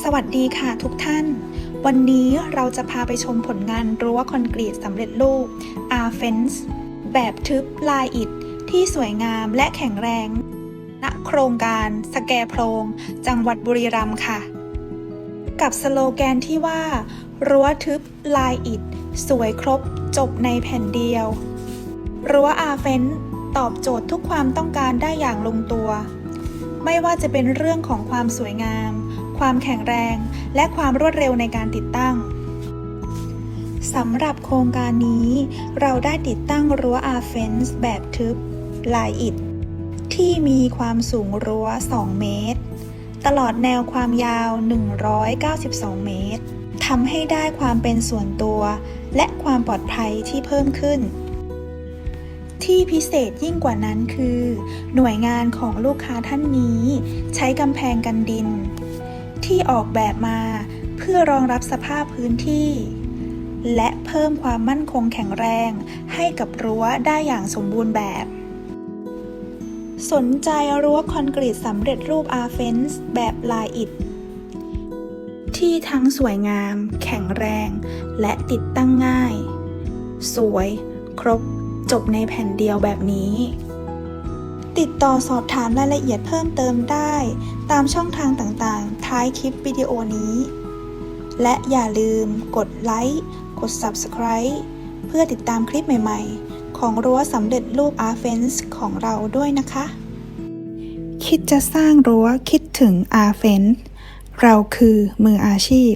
สวัสดีค่ะทุกท่าน วันนี้เราจะพาไปชมผลงานรั้วคอนกรีตสำเร็จรูป R Fence แบบทึบลายอิฐที่สวยงามและแข็งแรง ณ โครงการสแกโพรง จังหวัดบุรีรัมย์ค่ะ กับสโลแกนที่ว่า รั้วทึบลายอิฐ สวยครบจบในแผ่นเดียว รั้ว R Fence ตอบโจทย์ทุกความต้องการได้อย่างลงตัว ไม่ว่าจะเป็นเรื่องของความสวยงาม ความแข็งแรง และความรวดเร็วในการติดตั้งสำหรับโครงการนี้ เราได้ติดตั้งรั้ว R Fence แบบทึบ ลายอิฐ ที่มีความสูงรั้ว 2 เมตร ตลอดแนวความยาว 192 เมตรทำให้ได้ความเป็นส่วนตัว และความปลอดภัยที่เพิ่มขึ้น ที่พิเศษยิ่งกว่านั้นคือ หน่วยงานของลูกค้าท่านนี้ ใช้กำแพงกันดิน ที่ออกแบบมาเพื่อรองรับสภาพพื้นที่ และเพิ่มความมั่นคงแข็งแรงให้กับรั้วได้อย่างสมบูรณ์แบบ สนใจรั้วคอนกรีตสำเร็จรูป R Fence แบบลายอิฐที่ทั้งสวยงาม แข็งแรง และติดตั้งง่าย สวย ครบ จบในแผ่นเดียวแบบนี้ ติดต่อสอบถามรายละเอียดเพิ่มเติมได้ ตามช่องทางต่างๆ ท้ายคลิปวิดีโอนี้ และอย่าลืมกดไลค์ กด Subscribe เพื่อติดตามคลิปใหม่ๆ ของรั้วสำเร็จรูป R Fence ของเราด้วยนะคะ คิดจะสร้างรั้วคิดถึง R Fence เราคือมืออาชีพ